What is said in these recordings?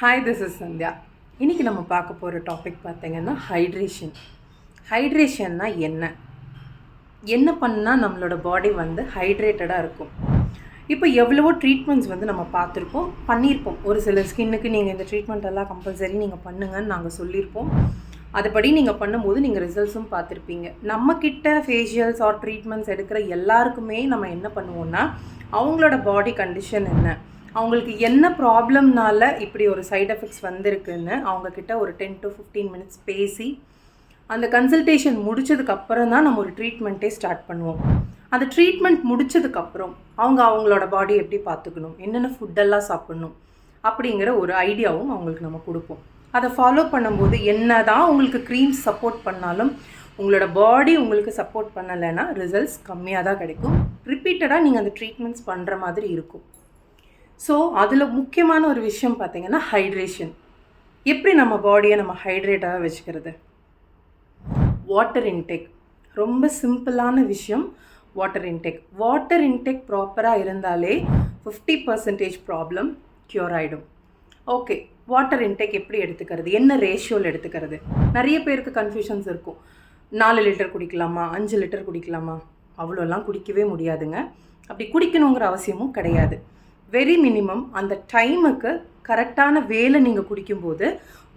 Hi this is Sandhya இன்றைக்கி நம்ம பார்க்க போகிற டாபிக் பார்த்தீங்கன்னா ஹைட்ரேஷன் ஹைட்ரேஷன்னா என்ன? என்ன பண்ணால் நம்மளோட பாடி வந்து ஹைட்ரேட்டடாக இருக்கும். இப்போ எவ்வளவோ ட்ரீட்மெண்ட்ஸ் வந்து நம்ம பார்த்துருப்போம் பண்ணியிருப்போம் ஒரு சில ஸ்கின்னுக்கு நீங்கள் இந்த ட்ரீட்மெண்ட் எல்லாம் கம்பல்சரி நீங்கள் பண்ணுங்கன்னு நாங்கள் சொல்லியிருப்போம் அதுபடி நீங்கள் பண்ணும்போது நீங்கள் ரிசல்ட்ஸும் பார்த்துருப்பீங்க. நம்மக்கிட்ட ஃபேஷியல்ஸ் ஆர் ட்ரீட்மெண்ட்ஸ் எடுக்கிற எல்லாருக்குமே நம்ம என்ன பண்ணுவோம்னா அவங்களோட பாடி கண்டிஷன் என்ன? அவங்களுக்கு என்ன ப்ராப்ளம்னால இப்படி ஒரு சைட் எஃபெக்ட்ஸ் வந்திருக்குன்னு அவங்கக்கிட்ட ஒரு டென் டு ஃபிஃப்டீன் மினிட்ஸ் பேசி அந்த கன்சல்டேஷன் முடிச்சதுக்கப்புறம் தான் நம்ம ஒரு ட்ரீட்மெண்ட்டே ஸ்டார்ட் பண்ணுவோம். அந்த ட்ரீட்மெண்ட் முடிச்சதுக்கப்புறம் அவங்க அவங்களோட பாடி எப்படி பார்த்துக்கணும்? என்னென்ன ஃபுட்டெல்லாம் சாப்பிடணும்? அப்படிங்கிற ஒரு ஐடியாவும் அவங்களுக்கு நம்ம கொடுப்போம். அதை ஃபாலோ பண்ணும்போது என்ன தான் உங்களுக்கு க்ரீம்ஸ் சப்போர்ட் பண்ணாலும் உங்களோட பாடி உங்களுக்கு சப்போர்ட் பண்ணலைன்னா ரிசல்ட்ஸ் கம்மியாக தான் கிடைக்கும். ரிப்பீட்டடாக நீங்கள் அந்த ட்ரீட்மெண்ட்ஸ் பண்ணுற மாதிரி இருக்கும். ஸோ அதில் முக்கியமான ஒரு விஷயம் பார்த்திங்கன்னா ஹைட்ரேஷன் எப்படி நம்ம பாடியை நம்ம ஹைட்ரேட்டாக வச்சுக்கிறது? வாட்டர் இன்டேக் ரொம்ப சிம்பிளான விஷயம் வாட்டர் இன்டேக் வாட்டர் இன்டேக் ப்ராப்பராக இருந்தாலே ஃபிஃப்டி பர்சன்டேஜ் ப்ராப்ளம் க்யூர் ஆகிடும் ஓகே வாட்டர் இன்டேக் எப்படி எடுத்துக்கிறது? என்ன ரேஷியோவில் எடுத்துக்கிறது? நிறைய பேருக்கு கன்ஃபியூஷன்ஸ் இருக்கும். நாலு லிட்டர் குடிக்கலாமா? அஞ்சு லிட்டர் குடிக்கலாமா? அவ்வளோலாம் குடிக்கவே முடியாதுங்க. அப்படி குடிக்கணுங்கிற அவசியமும் கிடையாது. வெரி மினிமம் அந்த டைமுக்கு கரெக்டான வேலை நீங்கள் குடிக்கும்போது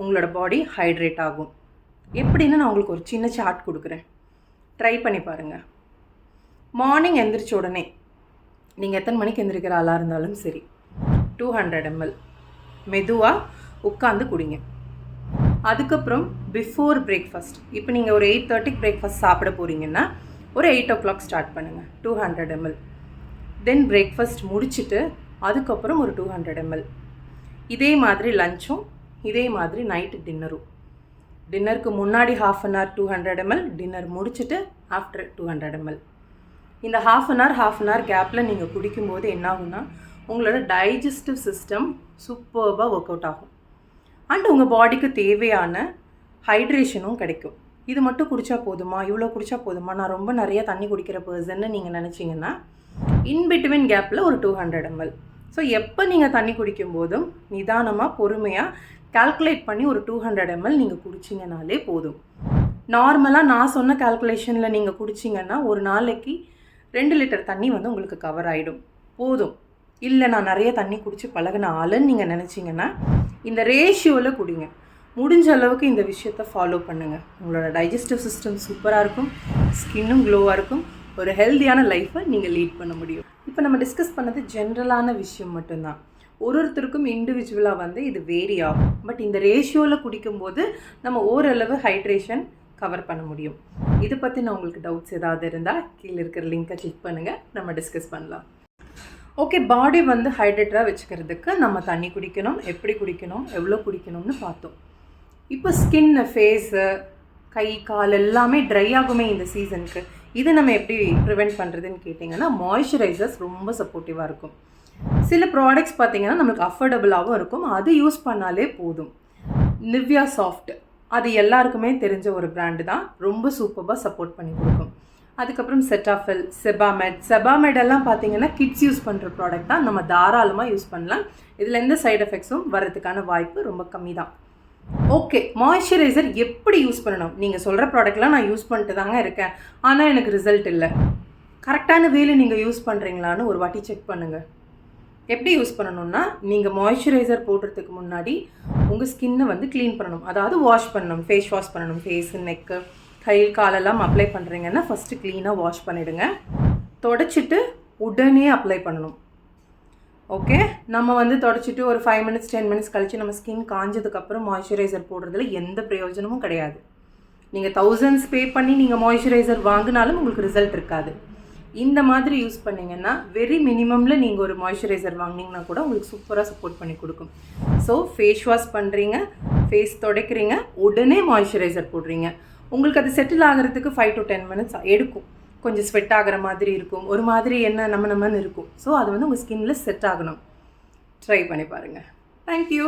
உங்களோட பாடி ஹைட்ரேட் ஆகும். எப்படின்னு நான் உங்களுக்கு ஒரு சின்ன சார்ட் கொடுக்குறேன். ட்ரை பண்ணி பாருங்கள் மார்னிங் எந்திரிச்ச உடனே நீங்கள் எத்தனை மணிக்கு எந்திரிக்கிற ஆளாக இருந்தாலும் சரி டூ ஹண்ட்ரட் எம்எல் மெதுவாக உட்காந்து குடிங்க. அதுக்கப்புறம் பிஃபோர் பிரேக்ஃபாஸ்ட் இப்போ நீங்கள் ஒரு எயிட் தேர்ட்டிக்கு பிரேக்ஃபாஸ்ட் சாப்பிட போகிறீங்கன்னா ஒரு எயிட் ஓ கிளாக் ஸ்டார்ட் பண்ணுங்கள் two hundred ml then breakfast முடிச்சுட்டு அதுக்கப்புறம் ஒரு டூ ஹண்ட்ரட் எம்எல் இதே மாதிரி லஞ்சும் இதே மாதிரி நைட்டு டின்னரும் டின்னருக்கு முன்னாடி half an hour two hundred ml dinner முடிச்சுட்டு ஆஃப்டர் டூ ஹண்ட்ரட் எம்எல் இந்த half an hour half an hour கேப்பில் நீங்கள் குடிக்கும்போது என்ன ஆகும்னா உங்களோட டைஜஸ்டிவ் சிஸ்டம் சூப்பர்பாக ஒர்க் அவுட் ஆகும். அண்ட் உங்கள் பாடிக்கு தேவையான ஹைட்ரேஷனும் கிடைக்கும். இது மட்டும் குடித்தா போதுமா? இவ்வளோ குடித்தா போதுமா? நான் ரொம்ப நிறைய தண்ணி குடிக்கிற பர்சன்னு நீங்கள் நினச்சிங்கன்னா இன்பிட்வீன் கேப்பில் ஒரு டூ ஹண்ட்ரட் எம்எல் ஸோ எப்போ நீங்கள் தண்ணி குடிக்கும் போதும் நிதானமாக பொறுமையாக கால்குலேட் பண்ணி ஒரு டூ ஹண்ட்ரட் எம்எல் நீங்கள் குடிச்சிங்கனாலே போதும். நார்மலாக நான் சொன்ன கால்குலேஷனில் நீங்கள் குடிச்சிங்கன்னா ஒரு நாளைக்கு ரெண்டு லிட்டர் தண்ணி வந்து உங்களுக்கு கவர் ஆகிடும் போதும். இல்லை நான் நிறைய தண்ணி குடித்து பழகின ஆளுன்னு நீங்கள் நினச்சிங்கன்னா இந்த ரேஷியோவில் குடிங்க. முடிஞ்ச அளவுக்கு இந்த விஷயத்தை ஃபாலோ பண்ணுங்கள் உங்களோட டைஜஸ்டிவ் சிஸ்டம் சூப்பராக இருக்கும். ஸ்கின்னும் க்ளோவாக இருக்கும். ஒரு ஹெல்த்தியான லைஃப்பை நீங்கள் லீட் பண்ண முடியும். இப்போ நம்ம டிஸ்கஸ் பண்ணது ஜென்ரலான விஷயம் மட்டும்தான். ஒரு ஒருத்தருக்கும் இண்டிவிஜுவலாக வந்து இது வேரி ஆகும். பட் இந்த ரேஷியோவில் குடிக்கும்போது நம்ம ஓரளவு ஹைட்ரேஷன் கவர் பண்ண முடியும். இதை பற்றி நான் உங்களுக்கு டவுட்ஸ் ஏதாவது இருந்தால் கீழே இருக்கிற லிங்க்கை கிளிக் பண்ணுங்கள் நம்ம டிஸ்கஸ் பண்ணலாம். ஓகே பாடி வந்து ஹைட்ரேட்டடாக வச்சுக்கிறதுக்கு நம்ம தண்ணி குடிக்கணும். எப்படி குடிக்கணும்? எவ்வளோ குடிக்கணும்னு பார்த்தோம். இப்போ ஸ்கின் ஃபேஸு கை கால் எல்லாமே ட்ரை ஆகுமே இந்த சீசனுக்கு இது நம்ம எப்படி ப்ரிவெண்ட் பண்ணுறதுன்னு கேட்டிங்கன்னா மாய்ஸ்சரைசர்ஸ் ரொம்ப சப்போர்ட்டிவாக இருக்கும். சில ப்ராடக்ட்ஸ் பார்த்தீங்கன்னா நம்மளுக்கு அஃபோர்டபுளாகவும் இருக்கும். அது யூஸ் பண்ணாலே போதும். நிவ்யா சாஃப்ட் அது எல்லாருக்குமே தெரிஞ்ச ஒரு பிராண்டு தான். ரொம்ப சூப்பராக சப்போர்ட் பண்ணி கொடுக்கும். அதுக்கப்புறம் செட்டாஃபில் செபாமெட் செபாமெட் எல்லாம் பார்த்தீங்கன்னா கிட்ஸ் யூஸ் பண்ணுற ப்ராடக்ட் தான். நம்ம தாராளமாக யூஸ் பண்ணலாம். இதில் எந்த சைடு எஃபெக்ட்ஸும் வரதுக்கான வாய்ப்பு ரொம்ப கம்மி தான். ஓகே மாய்ஸ்சரைசர் எப்படி யூஸ் பண்ணணும்? நீங்கள் சொல்கிற ப்ராடக்ட்லாம் நான் யூஸ் பண்ணிட்டு தாங்க இருக்கேன். ஆனால் எனக்கு ரிசல்ட் இல்லை. கரெக்டான வேலை நீங்கள் யூஸ் பண்ணுறீங்களான்னு ஒரு வாட்டி செக் பண்ணுங்கள் எப்படி யூஸ் பண்ணணும்னா நீங்கள் மாய்ஸ்சரைசர் போடுறதுக்கு முன்னாடி உங்கள் ஸ்கின்னை வந்து க்ளீன் பண்ணணும். அதாவது வாஷ் பண்ணணும். ஃபேஸ் வாஷ் பண்ணணும். ஃபேஸு நெக்கு கை காலெல்லாம் அப்ளை பண்ணுறீங்கன்னா ஃபஸ்ட்டு க்ளீனாக வாஷ் பண்ணிவிடுங்க தொடச்சிட்டு உடனே அப்ளை பண்ணணும். ஓகே நம்ம வந்து தொடச்சிட்டு ஒரு ஃபைவ் மினிட்ஸ் டென் மினிட்ஸ் கழித்து நம்ம ஸ்கின் காஞ்சதுக்கப்புறம் மாய்ஸ்சரைசர் போடுறதுல எந்த பிரயோஜனமும் கிடையாது. நீங்கள் தௌசண்ட்ஸ் பே பண்ணி நீங்கள் மாய்ஸ்சரைசர் வாங்கினாலும் உங்களுக்கு ரிசல்ட் இருக்காது. இந்த மாதிரி யூஸ் பண்ணிங்கன்னா வெரி மினிமமில் நீங்கள் ஒரு மாய்ஸ்சரைசர் வாங்கினீங்கன்னா கூட உங்களுக்கு சூப்பராக சப்போர்ட் பண்ணி கொடுக்கும். ஸோ ஃபேஸ் வாஷ் பண்ணுறீங்க ஃபேஸ் துடைக்கிறீங்க உடனே மாய்ஸ்சரைசர் போடுறீங்க. உங்களுக்கு அது செட்டில் ஆகிறதுக்கு ஃபைவ் டு டென் மினிட்ஸ் எடுக்கும். கொஞ்சம் ஸ்வெட் ஆகிற மாதிரி இருக்கும். ஒரு மாதிரி என்ன நம்ம நம்மன்னு இருக்கும். ஸோ அது வந்து உங்கள் ஸ்கின்னில் செட் ஆகணும். ட்ரை பண்ணி பாருங்கள் தேங்க்யூ